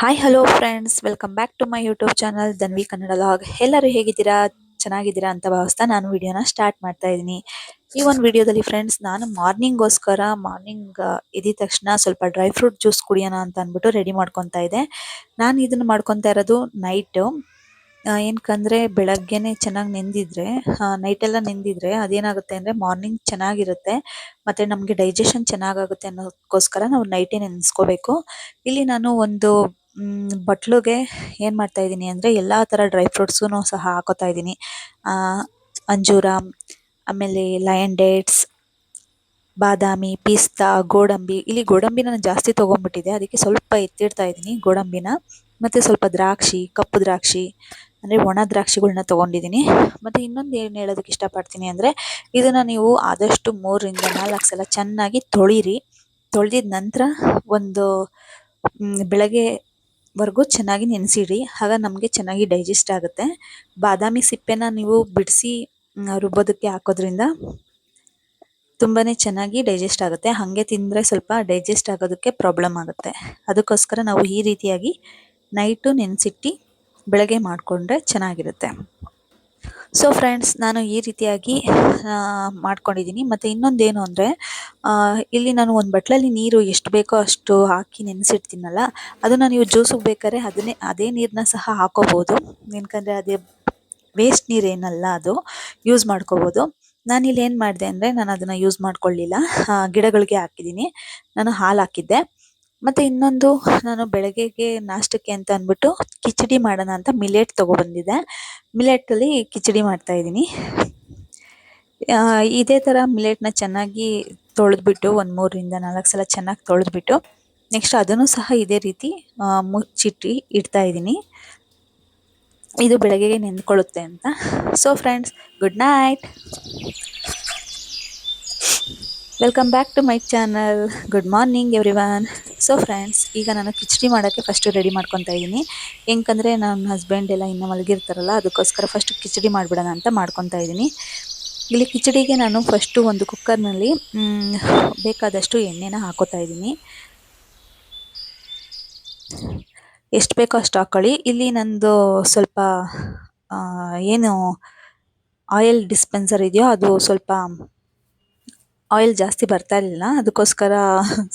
Hi hello friends welcome back to my YouTube channel Dhanvi Kannada log ಎಲ್ಲರೂ ಹೇಗಿದ್ದೀರಾ? ಚೆನ್ನಾಗಿದ್ದೀರಾ ಅಂತ ಭಾವಿಸ್ತಾ ನಾನು ವಿಡಿಯೋನ ಸ್ಟಾರ್ಟ್ ಮಾಡ್ತಾ ಇದ್ದೀನಿ. ಈ ಒಂದು ವಿಡಿಯೋದಲ್ಲಿ ಫ್ರೆಂಡ್ಸ್ ನಾನು ಮಾರ್ನಿಂಗ್ಗೋಸ್ಕರ ಮಾರ್ನಿಂಗ್ ಎದ್ದ ತಕ್ಷಣ ಸ್ವಲ್ಪ ಡ್ರೈ ಫ್ರೂಟ್ ಜ್ಯೂಸ್ ಕುಡಿಯೋಣ ಅಂತ ಅಂದ್ಬಿಟ್ಟು ರೆಡಿ ಮಾಡ್ಕೊತಾ ಇದ್ದೆ. ನಾನು ಇದನ್ನು ಮಾಡ್ಕೊತಾ ಇರೋದು ನೈಟ್ ಏನಕ್ಕಂದರೆ ಬೆಳಗ್ಗೆನೆ ಚೆನ್ನಾಗಿ ನೆಂದಿದ್ರೆ ನೈಟ್ ಎಲ್ಲ ನೆಂದಿದ್ರೆ ಅದೇನಾಗುತ್ತೆ ಅಂದ್ರೆ ಮಾರ್ನಿಂಗ್ ಚೆನ್ನಾಗಿರುತ್ತೆ, ಮತ್ತೆ ನಮಗೆ ಡೈಜೆಷನ್ ಚೆನ್ನಾಗಾಗುತ್ತೆ ಅನ್ನೋದಕ್ಕೋಸ್ಕರ ನಾವು ನೈಟೇ ನೆನೆಸ್ಕೋಬೇಕು. ಇಲ್ಲಿ ನಾನು ಒಂದು ಬಟ್ಲುಗೆ ಏನ್ ಮಾಡ್ತಾ ಇದೀನಿ ಅಂದ್ರೆ ಎಲ್ಲ ತರ ಡ್ರೈ ಫ್ರೂಟ್ಸೂ ಸಹ ಹಾಕೋತಾ ಇದ್ದೀನಿ. ಆ, ಅಂಜೂರ, ಆಮೇಲೆ ಲಯನ್ ಡೇಟ್ಸ್ ಬಾದಾಮಿ, ಪಿಸ್ತಾ, ಗೋಡಂಬಿ. ಇಲ್ಲಿ ಗೋಡಂಬಿ ನಾನು ಜಾಸ್ತಿ ತಗೊಂಡ್ಬಿಟ್ಟಿದೆ ಅದಕ್ಕೆ ಸ್ವಲ್ಪ ಎತ್ತಿಡ್ತಾ ಇದ್ದೀನಿ ಗೋಡಂಬಿನ. ಮತ್ತೆ ಸ್ವಲ್ಪ ದ್ರಾಕ್ಷಿ, ಕಪ್ಪು ದ್ರಾಕ್ಷಿ, ಅಂದ್ರೆ ಒಣ ದ್ರಾಕ್ಷಿಗಳನ್ನ ತಗೊಂಡಿದ್ದೀನಿ. ಮತ್ತೆ ಇನ್ನೊಂದು ಏನ್ ಹೇಳೋದಕ್ಕೆ ಇಷ್ಟಪಡ್ತೀನಿ ಅಂದ್ರೆ ಇದನ್ನ ನೀವು ಆದಷ್ಟು ಮೂರರಿಂದ ನಾಲ್ಕು ಸಲ ಚೆನ್ನಾಗಿ ತೊಳಿರಿ. ತೊಳೆದಿದ ನಂತರ ಒಂದು ಬೆಳಗ್ಗೆ ವರ್ಗು ಚೆನ್ನಾಗಿ ನೆನೆಸಿಡಿ, ಆಗ ನಮಗೆ ಚೆನ್ನಾಗಿ ಡೈಜೆಸ್ಟ್ ಆಗುತ್ತೆ. ಬಾದಾಮಿ ಸಿಪ್ಪೆನ ನೀವು ಬಿಡಿಸಿ ರುಬ್ಬೋದಕ್ಕೆ ಹಾಕೋದ್ರಿಂದ ತುಂಬಾನೇ ಚೆನ್ನಾಗಿ ಡೈಜೆಸ್ಟ್ ಆಗುತ್ತೆ. ಹಾಗೆ ತಿಂದರೆ ಸ್ವಲ್ಪ ಡೈಜೆಸ್ಟ್ ಆಗೋದಕ್ಕೆ ಪ್ರಾಬ್ಲಮ್ ಆಗುತ್ತೆ. ಅದಕ್ಕೋಸ್ಕರ ನಾವು ಈ ರೀತಿಯಾಗಿ ನೈಟು ನೆನೆಸಿಟ್ಟು ಬೆಳಗ್ಗೆ ಮಾಡಿಕೊಂಡ್ರೆ ಚೆನ್ನಾಗಿರುತ್ತೆ. ಸೊ ಫ್ರೆಂಡ್ಸ್ ನಾನು ಈ ರೀತಿಯಾಗಿ ಮಾಡ್ಕೊಂಡಿದ್ದೀನಿ ಮತ್ತೆ ಇನ್ನೊಂದೇನು ಅಂದರೆ ಇಲ್ಲಿ ನಾನು ಒಂದು ಬಟ್ಲಲ್ಲಿ ನೀರು ಎಷ್ಟು ಬೇಕೋ ಅಷ್ಟು ಹಾಕಿ ನೆನೆಸಿಡ್ತೀನಲ್ಲ, ಅದನ್ನು ನೀವು ಜ್ಯೂಸಿಗೆ ಬೇಕಾದ್ರೆ ಅದನ್ನೇ, ಅದೇ ನೀರನ್ನ ಸಹ ಹಾಕೋಬೋದು. ಏನಕಂದರೆ ಅದೇ ವೇಸ್ಟ್ ನೀರೇನಲ್ಲ ಅದು ಯೂಸ್ ಮಾಡ್ಕೋಬೋದು. ನಾನಿಲ್ಲಿ ಏನು ಮಾಡಿದೆ ಅಂದರೆ, ನಾನು ಅದನ್ನು ಯೂಸ್ ಮಾಡ್ಕೊಳ್ಳಿಲ್ಲ. ಗಿಡಗಳಿಗೆ ಹಾಕಿದ್ದೀನಿ ನಾನು ಹಾಲು ಹಾಕಿದ್ದೆ. ಮತ್ತೆ ಇನ್ನೊಂದು, ನಾನು ಬೆಳಗ್ಗೆಗೆ ನಾಷ್ಟಕ್ಕೆ ಅಂತ ಅಂದ್ಬಿಟ್ಟು ಕಿಚಡಿ ಮಾಡೋಣ ಅಂತ ಮಿಲೆಟ್ ತಗೊಬಂದಿದ್ದೆ. ಮಿಲೆಟ್ ಅಲ್ಲಿ ಕಿಚಡಿ ಮಾಡ್ತಾ ಇದ್ದೀನಿ. ಇದೇ ಮಿಲೆಟ್ನ ಚೆನ್ನಾಗಿ ತೊಳೆದ್ಬಿಟ್ಟು ಒಂದ್ ಮೂರರಿಂದ ನಾಲ್ಕು ಸಲ ಚೆನ್ನಾಗಿ ತೊಳೆದ್ಬಿಟ್ಟು ನೆಕ್ಸ್ಟ್ ಅದನ್ನು ಸಹ ಇದೇ ರೀತಿ ಮುಚ್ಚಿಟ್ಟು ಇಡ್ತಾ ಇದ್ದೀನಿ. ಇದು ಬೆಳಗ್ಗೆಗೆ ನೆಂದ್ಕೊಳ್ಳುತ್ತೆ ಅಂತ. So friends good night welcome back to my channel good morning everyone so friends ಈಗ ನಾನು ಕಿಚಡಿ ಮಾಡೋಕ್ಕೆ ಫಸ್ಟು ರೆಡಿ ಮಾಡ್ಕೊತಾ ಇದ್ದೀನಿ ಹೆಂಗಂದರೆ ನನ್ನ ಹಸ್ಬೆಂಡ್ ಎಲ್ಲ ಇನ್ನೂ ಮಲಗಿರ್ತಾರಲ್ಲ, ಅದಕ್ಕೋಸ್ಕರ ಫಸ್ಟ್ ಕಿಚಡಿ ಮಾಡಿಬಿಡೋಣ ಅಂತ ಮಾಡ್ಕೊತಾ ಇದ್ದೀನಿ ಇಲ್ಲಿ ಕಿಚಡಿಗೆ ನಾನು ಫಸ್ಟು ಒಂದು ಕುಕ್ಕರ್ನಲ್ಲಿ ಬೇಕಾದಷ್ಟು ಎಣ್ಣೆನ ಹಾಕೋತಾ ಇದ್ದೀನಿ ಎಷ್ಟು ಬೇಕೋ ಅಷ್ಟು ಹಾಕೊಳ್ಳಿ. ಇಲ್ಲಿ ನಂದು ಸ್ವಲ್ಪ ಏನು ಆಯಿಲ್ ಡಿಸ್ಪೆನ್ಸರ್ ಇದೆಯೋ ಅದು ಸ್ವಲ್ಪ ಆಯಿಲ್ ಜಾಸ್ತಿ ಬರ್ತಾ ಇರಲಿಲ್ಲ. ಅದಕ್ಕೋಸ್ಕರ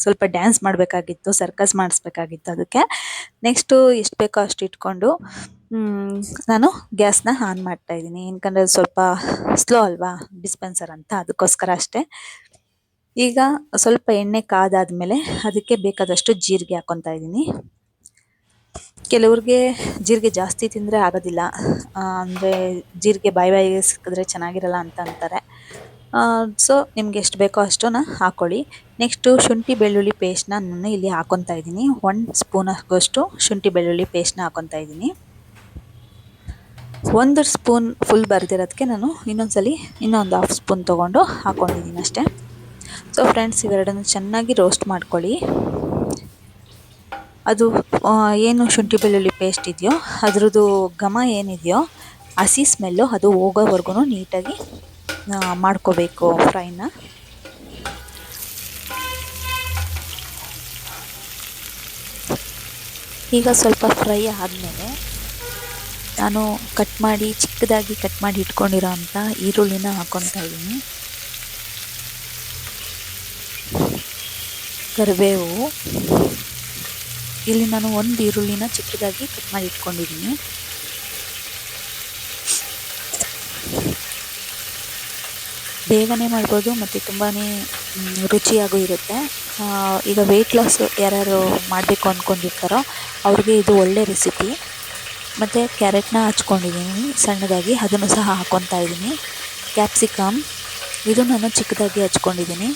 ಸ್ವಲ್ಪ ಡ್ಯಾನ್ಸ್ ಮಾಡಬೇಕಾಗಿತ್ತು ಸರ್ಕಸ್ ಮಾಡಿಸ್ಬೇಕಾಗಿತ್ತು ಅದಕ್ಕೆ. ನೆಕ್ಸ್ಟು ಎಷ್ಟು ಬೇಕೋ ಅಷ್ಟು ಇಟ್ಕೊಂಡು ನಾನು ಗ್ಯಾಸ್ನ ಆನ್ ಮಾಡ್ತಾ ಇದ್ದೀನಿ. ಏನಕಂದ್ರೆ ಸ್ವಲ್ಪ ಸ್ಲೋ ಅಲ್ವಾ ಡಿಸ್ಪೆನ್ಸರ್ ಅಂತ. ಅದಕ್ಕೋಸ್ಕರ ಅಷ್ಟೇ. ಈಗ ಸ್ವಲ್ಪ ಎಣ್ಣೆ ಕಾದಾದ್ಮೇಲೆ ಅದಕ್ಕೆ ಬೇಕಾದಷ್ಟು ಜೀರಿಗೆ ಹಾಕೊತಾ ಇದ್ದೀನಿ. ಕೆಲವ್ರಿಗೆ ಜೀರಿಗೆ ಜಾಸ್ತಿ ತಿಂದರೆ ಆಗೋದಿಲ್ಲ. ಅಂದ್ರೆ ಜೀರಿಗೆ ಬಾಯಿ ಬಾಯಿಗೆ ಸಿಕ್ಕಿದ್ರೆ ಚೆನ್ನಾಗಿರಲ್ಲ ಅಂತ ಅಂತಾರೆ. ಸೊ ನಿಮ್ಗೆ ಎಷ್ಟು ಬೇಕೋ ಅಷ್ಟನ್ನು ಹಾಕ್ಕೊಳ್ಳಿ ನೆಕ್ಸ್ಟು ಶುಂಠಿ ಬೆಳ್ಳುಳ್ಳಿ ಪೇಸ್ಟ್ನ ನಾನು ಇಲ್ಲಿ ಹಾಕೊತಾ ಇದ್ದೀನಿ. ಒನ್ ಸ್ಪೂನ್ ಆಗುವಷ್ಟು ಶುಂಠಿ ಬೆಳ್ಳುಳ್ಳಿ ಪೇಸ್ಟ್ನ ಹಾಕೊತಾ ಇದ್ದೀನಿ. ಒಂದು ಸ್ಪೂನ್ ಫುಲ್ ಬರ್ದಿರೋದಕ್ಕೆ ನಾನು ಇನ್ನೊಂದ್ಸಲಿ ಇನ್ನೊಂದು ಹಾಫ್ ಸ್ಪೂನ್ ತೊಗೊಂಡು ಹಾಕ್ಕೊಂಡಿದ್ದೀನಿ ಅಷ್ಟೇ. ಸೊ ಫ್ರೆಂಡ್ಸ್ ಇವೆರಡನ್ನು ಚೆನ್ನಾಗಿ ರೋಸ್ಟ್ ಮಾಡ್ಕೊಳ್ಳಿ. ಅದು ಏನು ಶುಂಠಿ ಬೆಳ್ಳುಳ್ಳಿ ಪೇಸ್ಟ್ ಇದೆಯೋ, ಅದ್ರದ್ದು ಘಮ ಏನಿದೆಯೋ, ಹಸಿ ಸ್ಮೆಲ್ಲು ಅದು ಹೋಗೋವರೆಗೂ ನೀಟಾಗಿ ಮಾಡ್ಕೋಬೇಕು ಫ್ರೈನ. ಈಗ ಸ್ವಲ್ಪ ಫ್ರೈ ಆದಮೇಲೆ ನಾನು ಕಟ್ ಮಾಡಿ, ಚಿಕ್ಕದಾಗಿ ಕಟ್ ಮಾಡಿ ಇಟ್ಕೊಂಡಿರೋ ಅಂಥ ಈರುಳ್ಳಿನ ಹಾಕ್ಕೊತಾ ಇದ್ದೀನಿ. ಕರಿಬೇವು. ಇಲ್ಲಿ ನಾನು ಒಂದು ಈರುಳ್ಳಿನ ಚಿಕ್ಕದಾಗಿ ಕಟ್ ಮಾಡಿ ಇಟ್ಕೊಂಡಿದ್ದೀನಿ. ಬೇಗನೆ ಮಾಡ್ಬೋದು ಮತ್ತು ತುಂಬಾ ರುಚಿಯಾಗೂ ಇರುತ್ತೆ. ಈಗ ವೆಯ್ಟ್ ಲಾಸ್ ಯಾರ್ಯಾರು ಮಾಡಬೇಕು ಅಂದ್ಕೊಂಡಿರ್ತಾರೋ ಅವ್ರಿಗೆ ಇದು ಒಳ್ಳೆ ರೆಸಿಪಿ ಮತ್ತು ಕ್ಯಾರೆಟ್ನ ಹಚ್ಕೊಂಡಿದ್ದೀನಿ, ಸಣ್ಣದಾಗಿ. ಅದನ್ನು ಸಹ ಹಾಕ್ಕೊತಾ ಇದ್ದೀನಿ. ಕ್ಯಾಪ್ಸಿಕಮ್ ಇದು ನಾನು ಚಿಕ್ಕದಾಗಿ ಹಚ್ಕೊಂಡಿದ್ದೀನಿ.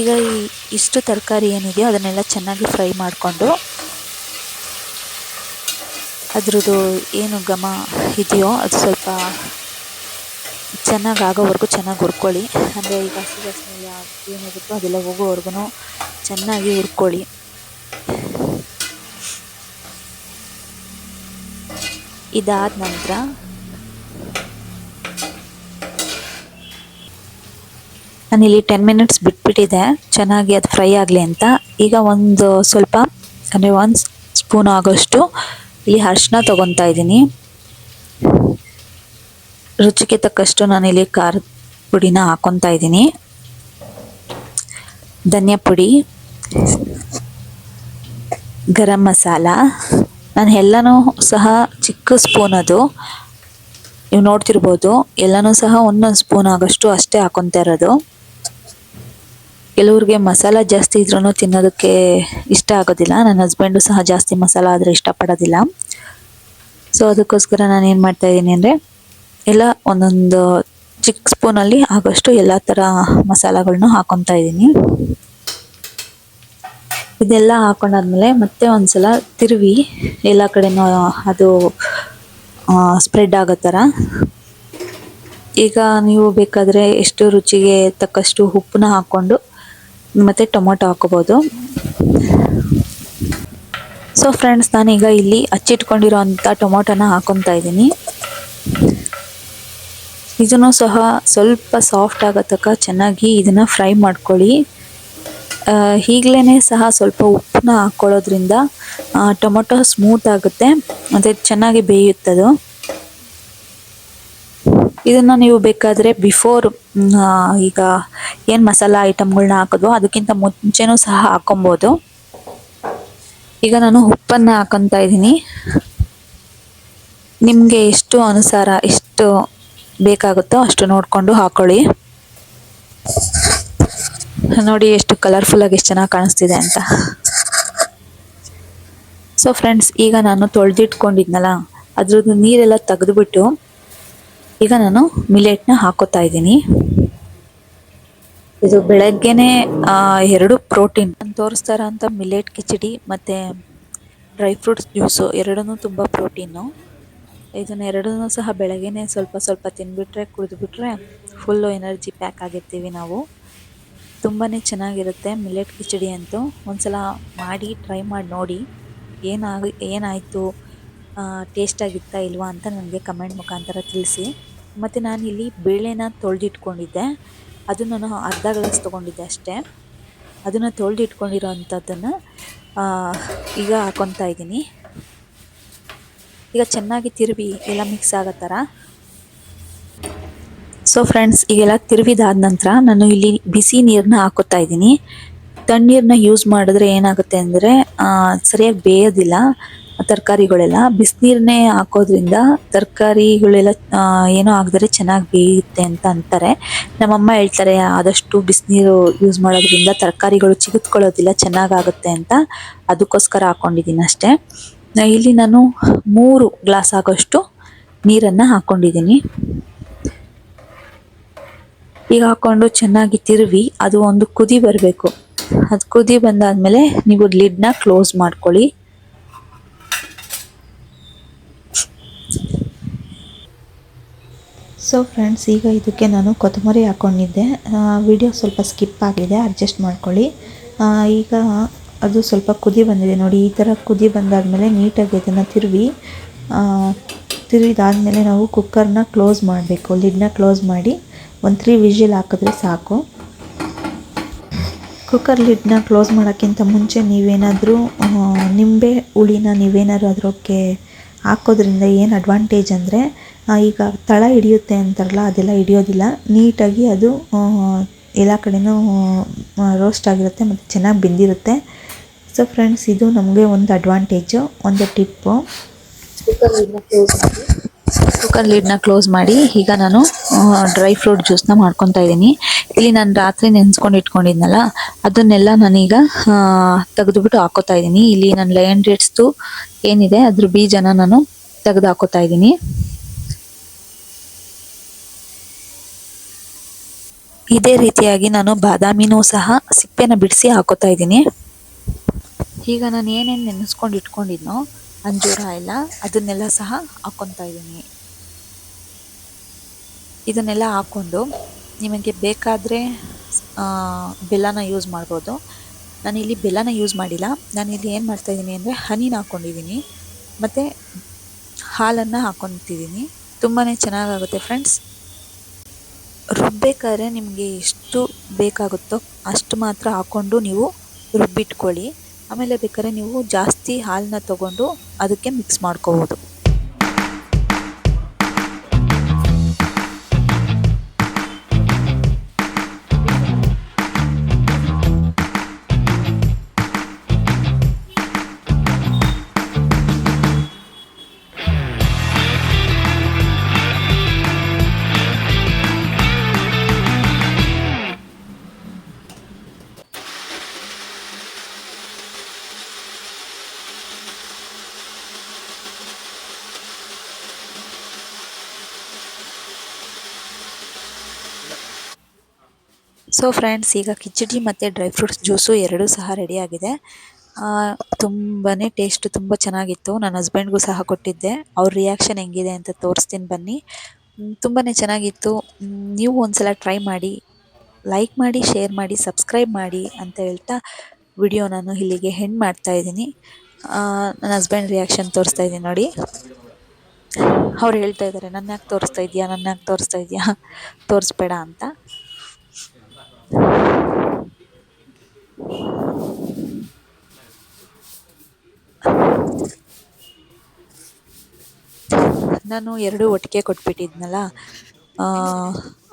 ಈಗ ಈ ಇಷ್ಟು ತರಕಾರಿ ಏನಿದೆಯೋ ಅದನ್ನೆಲ್ಲ ಚೆನ್ನಾಗಿ ಫ್ರೈ ಮಾಡಿಕೊಂಡು, ಅದ್ರದ್ದು ಏನು ಘಮ ಇದೆಯೋ ಅದು ಸ್ವಲ್ಪ ಚೆನ್ನಾಗಿ ಆಗೋವರೆಗೂ ಚೆನ್ನಾಗಿ ಹುರ್ಕೊಳ್ಳಿ. ಅಂದರೆ ಈಗ ಹಸಿ ವಾಸನೆ ಏನಿರುತ್ತೋ ಅದೆಲ್ಲ ಹೋಗೋವರೆಗೂ ಚೆನ್ನಾಗಿ ಹುರ್ಕೊಳ್ಳಿ. ಇದಾದ ನಂತರ ನಾನಿಲ್ಲಿ ಟೆನ್ ಮಿನಿಟ್ಸ್ ಬಿಟ್ಬಿಟ್ಟಿದೆ. ಚೆನ್ನಾಗಿ ಅದು ಫ್ರೈ ಆಗಲಿ ಅಂತ. ಈಗ ಒಂದು ಸ್ವಲ್ಪ, ಅಂದರೆ ಒಂದು ಸ್ಪೂನ್ ಆಗೋಷ್ಟು ಇಲ್ಲಿ ಅರ್ಶಿನ ತಗೊತಾ ಇದ್ದೀನಿ. ರುಚಿಗೆ ತಕ್ಕಷ್ಟು ನಾನು ಇಲ್ಲಿ ಖಾರದ ಪುಡಿನ ಹಾಕೊತಾ ಇದ್ದೀನಿ. ಧನಿಯಾ ಪುಡಿ, ಗರಂ ಮಸಾಲ. ನಾನು ಎಲ್ಲನೂ ಸಹ ಚಿಕ್ಕ ಸ್ಪೂನ್ ಅದು. ನೀವು ನೋಡ್ತಿರ್ಬೋದು, ಎಲ್ಲನೂ ಸಹ ಒಂದೊಂದು ಸ್ಪೂನ್ ಆಗೋಷ್ಟು ಅಷ್ಟೇ ಹಾಕೊತಾ ಇರೋದು. ಕೆಲವ್ರಿಗೆ ಮಸಾಲ ಜಾಸ್ತಿ ಇದ್ರೂ ತಿನ್ನೋದಕ್ಕೆ ಇಷ್ಟ ಆಗೋದಿಲ್ಲ. ನನ್ನ ಹಸ್ಬೆಂಡು ಸಹ ಜಾಸ್ತಿ ಮಸಾಲ ಆದರೆ ಇಷ್ಟಪಡೋದಿಲ್ಲ. ಸೊ ಅದಕ್ಕೋಸ್ಕರ ನಾನು ಏನು ಮಾಡ್ತಾಯಿದ್ದೀನಿ ಅಂದರೆ ಎಲ್ಲ ಒಂದೊಂದು ಚಿಕ್ಕ ಸ್ಪೂನಲ್ಲಿ ಆಗೋಷ್ಟು ಎಲ್ಲ ಥರ ಮಸಾಲಗಳನ್ನೂ ಹಾಕೊತಾ ಇದ್ದೀನಿ. ಇದೆಲ್ಲ ಹಾಕೊಂಡಾದ್ಮೇಲೆ ಮತ್ತೆ ಒಂದ್ಸಲ ತಿರುವಿ. ಎಲ್ಲ ಕಡೆನೂ ಅದು ಸ್ಪ್ರೆಡ್ ಆಗೋ ಥರ. ಈಗ ನೀವು ಬೇಕಾದರೆ ಎಷ್ಟು ರುಚಿಗೆ ತಕ್ಕಷ್ಟು ಉಪ್ಪನ್ನ ಹಾಕ್ಕೊಂಡು ಮತ್ತು ಟೊಮೊಟೊ ಹಾಕೋಬೋದು. ಸೊ ಫ್ರೆಂಡ್ಸ್ ನಾನೀಗ ಇಲ್ಲಿ ಹಚ್ಚಿಟ್ಕೊಂಡಿರೋ ಅಂಥ ಟೊಮೊಟೊನ ಹಾಕೊತಾ ಇದ್ದೀನಿ. ಇದನ್ನು ಸಹ ಸ್ವಲ್ಪ ಸಾಫ್ಟ್ ಆಗೋ ತನಕ ಚೆನ್ನಾಗಿ ಇದನ್ನು ಫ್ರೈ ಮಾಡ್ಕೊಳ್ಳಿ. ಈಗಲೇ ಸಹ ಸ್ವಲ್ಪ ಉಪ್ಪನ್ನ ಹಾಕ್ಕೊಳ್ಳೋದ್ರಿಂದ ಟೊಮೊಟೊ ಸ್ಮೂತ್ ಆಗುತ್ತೆ, ಮತ್ತು ಚೆನ್ನಾಗಿ ಬೇಯುತ್ತದು ಇದನ್ನು ನೀವು ಬೇಕಾದರೆ ಬಿಫೋರ್ ಈಗ ಏನು ಮಸಾಲ ಐಟಮ್ಗಳನ್ನ ಹಾಕೋದು ಅದಕ್ಕಿಂತ ಮುಂಚೆನೂ ಸಹ ಹಾಕೊಬೋದು. ಈಗ ನಾನು ಉಪ್ಪನ್ನು ಹಾಕೊತಾ ಇದ್ದೀನಿ. ನಿಮಗೆ ಎಷ್ಟು ಅನುಸಾರ, ಎಷ್ಟು ಬೇಕಾಗುತ್ತೋ ಅಷ್ಟು ನೋಡಿಕೊಂಡು ಹಾಕೊಳ್ಳಿ. ನೋಡಿ ಎಷ್ಟು ಕಲರ್ಫುಲ್ಲಾಗಿ ಎಷ್ಟು ಚೆನ್ನಾಗಿ ಕಾಣಿಸ್ತಿದೆ ಅಂತ. ಸೊ ಫ್ರೆಂಡ್ಸ್ ಈಗ ನಾನು ತೊಳೆದಿಟ್ಕೊಂಡಿದ್ನಲ್ಲ, ಅದ್ರದ್ದು ನೀರೆಲ್ಲ ತೆಗೆದುಬಿಟ್ಟು ಈಗ ನಾನು ಮಿಲೆಟ್ನ ಹಾಕೋತಾ ಇದ್ದೀನಿ. ಇದು ಬೆಳಗ್ಗೆನೆ ಎರಡು ಪ್ರೋಟೀನ್ ತೋರಿಸ್ತಾರ ಅಂತ ಮಿಲೆಟ್ ಕಿಚಡಿ ಮತ್ತು ಡ್ರೈ ಫ್ರೂಟ್ಸ್ ಜ್ಯೂಸು ಎರಡೂ ತುಂಬ ಪ್ರೋಟೀನು ಇದನ್ನ ಎರಡನ್ನು ಸಹ ಬೆಳಗ್ಗೆನೆ ಸ್ವಲ್ಪ ಸ್ವಲ್ಪ ತಿಂದುಬಿಟ್ರೆ ಕುಡಿದ್ಬಿಟ್ರೆ ಫುಲ್ಲು ಎನರ್ಜಿ ಪ್ಯಾಕ್ ಆಗಿರ್ತೀವಿ ನಾವು. ತುಂಬಾ ಚೆನ್ನಾಗಿರುತ್ತೆ ಮಿಲೆಟ್ ಕಿಚಡಿ ಅಂತೂ. ಒಂದ್ಸಲ ಮಾಡಿ ಟ್ರೈ ಮಾಡಿ ನೋಡಿ. ಏನಾಗಿ, ಏನಾಯಿತು ಟೇಸ್ಟಾಗಿತ್ತಾ ಇಲ್ವಾ ಅಂತ ನನಗೆ ಕಮೆಂಟ್ ಮುಖಾಂತರ ತಿಳಿಸಿ. ಮತ್ತು ನಾನಿಲ್ಲಿ ಬೇಳೆನ ತೊಳೆದಿಟ್ಕೊಂಡಿದ್ದೆ. ಅದು ನಾನು ಅರ್ಧ ಗ್ಲಾಸ್ ತೊಗೊಂಡಿದ್ದೆ ಅಷ್ಟೇ. ಅದನ್ನು ತೊಳೆದಿಟ್ಕೊಂಡಿರೋ ಅಂಥದ್ದನ್ನು ಈಗ ಹಾಕೊತಾ ಇದ್ದೀನಿ. ಈಗ ಚೆನ್ನಾಗಿ ತಿರುವಿ, ಎಲ್ಲ ಮಿಕ್ಸ್ ಆಗೋ ಥರ. ಸೊ ಫ್ರೆಂಡ್ಸ್ ಈಗೆಲ್ಲ ತಿರುವಿದಾದ ನಂತರ ನಾನು ಇಲ್ಲಿ ಬಿಸಿ ನೀರನ್ನ ಹಾಕೋತಾ ಇದ್ದೀನಿ. ತಣ್ಣೀರನ್ನ ಯೂಸ್ ಮಾಡಿದ್ರೆ ಏನಾಗುತ್ತೆ ಅಂದರೆ ಸರಿಯಾಗಿ ಬೇಯೋದಿಲ್ಲ, ತರಕಾರಿಗಳೆಲ್ಲ. ಬಿಸಿನೀರನ್ನೇ ಹಾಕೋದ್ರಿಂದ ತರಕಾರಿಗಳೆಲ್ಲ ಏನೋ ಆಗದರೆ ಚೆನ್ನಾಗಿ ಬೇಯುತ್ತೆ ಅಂತ ಅಂತಾರೆ. ನಮ್ಮಮ್ಮ ಹೇಳ್ತಾರೆ, ಆದಷ್ಟು ಬಿಸಿನೀರು ಯೂಸ್ ಮಾಡೋದ್ರಿಂದ ತರಕಾರಿಗಳು ಚಿಗುತ್ಕೊಳ್ಳೋದಿಲ್ಲ, ಚೆನ್ನಾಗಾಗುತ್ತೆ ಅಂತ. ಅದಕ್ಕೋಸ್ಕರ ಹಾಕ್ಕೊಂಡಿದ್ದೀನಿ ಅಷ್ಟೇ. ಇಲ್ಲಿ ನಾನು ಮೂರು ಗ್ಲಾಸ್ ಆಗೋಷ್ಟು ನೀರನ್ನು ಹಾಕ್ಕೊಂಡಿದ್ದೀನಿ ಈಗ ಹಾಕ್ಕೊಂಡು ಚೆನ್ನಾಗಿ ತಿರುವಿ, ಅದು ಒಂದು ಕುದಿ ಬರಬೇಕು. ಅದು ಕುದಿ ಬಂದಾದಮೇಲೆ ನೀವು ಲಿಡ್ನ ಕ್ಲೋಸ್ ಮಾಡ್ಕೊಳ್ಳಿ. ಸೊ ಫ್ರೆಂಡ್ಸ್ ಈಗ ಇದಕ್ಕೆ ನಾನು ಕೊತ್ತಂಬರಿ ಹಾಕ್ಕೊಂಡಿದ್ದೆ ವಿಡಿಯೋ ಸ್ವಲ್ಪ ಸ್ಕಿಪ್ ಆಗಿದೆ ಅಡ್ಜಸ್ಟ್ ಮಾಡ್ಕೊಳ್ಳಿ. ಈಗ ಅದು ಸ್ವಲ್ಪ ಕುದಿ ಬಂದಿದೆ ನೋಡಿ, ಈ ಥರ ಕುದಿ ಬಂದಾದಮೇಲೆ ನೀಟಾಗಿ ಅದನ್ನು ತಿರುವಿ ತಿರುವಿದಾದಮೇಲೆ ನಾವು ಕುಕ್ಕರ್ನ ಕ್ಲೋಸ್ ಮಾಡಬೇಕು. ಲಿಡ್ನ ಕ್ಲೋಸ್ ಮಾಡಿ ಒಂದು ತ್ರೀ ವಿಷಿಲ್ ಹಾಕಿದ್ರೆ ಸಾಕು. ಕುಕ್ಕರ್ ಲಿಡ್ನ ಕ್ಲೋಸ್ ಮಾಡೋಕ್ಕಿಂತ ಮುಂಚೆ ನೀವೇನಾದರೂ ನಿಂಬೆ ಹುಳಿನ ನೀವೇನಾದ್ರು ಅದಕ್ಕೆ ಹಾಕೋದ್ರಿಂದ ಏನು ಅಡ್ವಾಂಟೇಜ್ ಅಂದರೆ ಈಗ ತಳ ಹಿಡಿಯುತ್ತೆ ಅಂತಾರಲ್ಲ, ಅದೆಲ್ಲ ಹಿಡಿಯೋದಿಲ್ಲ. ನೀಟಾಗಿ ಅದು ಎಲ್ಲ ಕಡೆಯೂ ರೋಸ್ಟ್ ಆಗಿರುತ್ತೆ ಮತ್ತು ಚೆನ್ನಾಗಿ ಬೆಂದಿರುತ್ತೆ. ಸೊ ಫ್ರೆಂಡ್ಸ್ ಇದು ನಮಗೆ ಒಂದು ಅಡ್ವಾಂಟೇಜು ಒಂದು ಟಿಪ್ಪು ಕುಕ್ಕರ್ ಲಿಡ್ನ ಕ್ಲೋಸ್ ಮಾಡಿ. ಕುಕ್ಕರ್ ಲಿಡ್ನ ಕ್ಲೋಸ್ ಮಾಡಿ. ಈಗ ನಾನು ಡ್ರೈ ಫ್ರೂಟ್ ಜ್ಯೂಸ್ನ ಮಾಡ್ಕೊತಾ ಇದ್ದೀನಿ. ಇಲ್ಲಿ ನಾನು ರಾತ್ರಿ ನೆನೆಸ್ಕೊಂಡು ಇಟ್ಕೊಂಡಿದ್ನಲ್ಲ ಅದನ್ನೆಲ್ಲ ನಾನೀಗ ತೆಗೆದುಬಿಟ್ಟು ಹಾಕೋತಾ ಇದ್ದೀನಿ. ಇಲ್ಲಿ ನಾನು ಲಯನ್ ಡೇಟ್ಸ್ದು ಏನಿದೆ ಅದ್ರ ಬೀಜನ ನಾನು ತೆಗೆದು ಹಾಕೋತಾ ಇದ್ದೀನಿ. ಇದೇ ರೀತಿಯಾಗಿ ನಾನು ಬಾದಾಮಿನೂ ಸಹ ಸಿಪ್ಪೆನ ಬಿಡಿಸಿ ಹಾಕೋತಾ ಇದ್ದೀನಿ. ಈಗ ನಾನು ಏನೇನು ನೆನೆಸ್ಕೊಂಡು ಇಟ್ಕೊಂಡಿದ್ನೋ, ಅಂಜೂರ ಎಲ್ಲ, ಅದನ್ನೆಲ್ಲ ಸಹ ಹಾಕ್ಕೊತಾ ಇದ್ದೀನಿ. ಇದನ್ನೆಲ್ಲ ಹಾಕ್ಕೊಂಡು ನಿಮಗೆ ಬೇಕಾದರೆ ಬೆಲ್ಲನ ಯೂಸ್ ಮಾಡ್ಬೋದು. ನಾನಿಲ್ಲಿ ಬೆಲ್ಲನ ಯೂಸ್ ಮಾಡಿಲ್ಲ. ನಾನಿಲ್ಲಿ ಏನು ಮಾಡ್ತಾಯಿದ್ದೀನಿ ಅಂದರೆ ಹನಿನ ಹಾಕ್ಕೊಂಡಿದ್ದೀನಿ ಮತ್ತು ಹಾಲನ್ನು ಹಾಕ್ಕೊತಿದ್ದೀನಿ ತುಂಬಾ ಚೆನ್ನಾಗಾಗುತ್ತೆ ಫ್ರೆಂಡ್ಸ್ ರುಬ್ಬೇಕಾದ್ರೆ ನಿಮಗೆ ಎಷ್ಟು ಬೇಕಾಗುತ್ತೋ ಅಷ್ಟು ಮಾತ್ರ ಹಾಕ್ಕೊಂಡು ನೀವು ರುಬ್ಬಿಟ್ಕೊಳ್ಳಿ. ಆಮೇಲೆ ಬೇಕಾದ್ರೆ ನೀವು ಜಾಸ್ತಿ ಹಾಲನ್ನ ತೊಗೊಂಡು ಅದಕ್ಕೆ ಮಿಕ್ಸ್ ಮಾಡ್ಕೋಬೋದು. ಸೊ ಫ್ರೆಂಡ್ಸ್ ಈಗ ಕಿಚಡಿ ಮತ್ತು ಡ್ರೈ ಫ್ರೂಟ್ಸ್ ಜ್ಯೂಸು ಎರಡೂ ಸಹ ರೆಡಿಯಾಗಿದೆ ತುಂಬಾ ಟೇಸ್ಟ್ ತುಂಬ ಚೆನ್ನಾಗಿತ್ತು. ನನ್ನ ಹಸ್ಬೆಂಡ್ಗೂ ಸಹ ಕೊಟ್ಟಿದ್ದೆ. ಅವ್ರ ರಿಯಾಕ್ಷನ್ ಹೆಂಗಿದೆ ಅಂತ ತೋರಿಸ್ತೀನಿ ಬನ್ನಿ. ತುಂಬಾ ಚೆನ್ನಾಗಿತ್ತು. ನೀವು ಒಂದ್ಸಲ ಟ್ರೈ ಮಾಡಿ ಲೈಕ್ ಮಾಡಿ ಶೇರ್ ಮಾಡಿ ಸಬ್ಸ್ಕ್ರೈಬ್ ಮಾಡಿ ಅಂತ ಹೇಳ್ತಾ ವಿಡಿಯೋ ನಾನು ಇಲ್ಲಿಗೆ ಹೆಂಡ್ ಮಾಡ್ತಾ ಇದ್ದೀನಿ. ನನ್ನ ಹಸ್ಬೆಂಡ್ ರಿಯಾಕ್ಷನ್ ತೋರಿಸ್ತಾ ಇದ್ದೀನಿ ನೋಡಿ. ಅವ್ರು ಹೇಳ್ತಾ ಇದ್ದಾರೆ ನನ್ನ ಯಾಕೆ ತೋರಿಸ್ತಾ ಇದೆಯಾ ನನ್ನ ಯಾಕೆ ತೋರಿಸ್ತಾ ಇದೆಯಾ ತೋರಿಸ್ಬೇಡ ಅಂತ. ನಾನು ಎರಡು ಒಟ್ಟಿಗೆ ಕೊಟ್ಬಿಟ್ಟಿದ್ನಲ್ಲ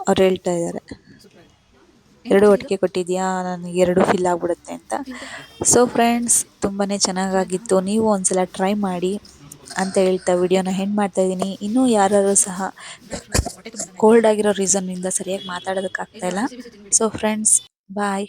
ಅವ್ರು ಹೇಳ್ತಾ ಇದ್ದಾರೆ. ಎರಡು ಒಟ್ಟಿಗೆ ಕೊಟ್ಟಿದ್ಯಾ ನನಗೆ ಎರಡು ಫಿಲ್ ಆಗಿಬಿಡುತ್ತೆ ಅಂತ. ಸೊ ಫ್ರೆಂಡ್ಸ್ ತುಂಬಾ ಚೆನ್ನಾಗಾಗಿತ್ತು. ನೀವು ಒಂದ್ಸಲ ಟ್ರೈ ಮಾಡಿ ಅಂತ ಹೇಳ್ತಾ ವಿಡಿಯೋನ ಹೆಂಡ್ ಮಾಡ್ತಾ ಇದ್ದೀನಿ. ಇನ್ನೂ ಯಾರು ಸಹ ಕೋಲ್ಡ್ ಆಗಿರೋ ರೀಸನ್ನಿಂದ ಸರಿಯಾಗಿ ಮಾತಾಡೋದಕ್ಕಾಗ್ತಾಯಿಲ್ಲ ಸೊ ಫ್ರೆಂಡ್ಸ್ ಬಾಯ್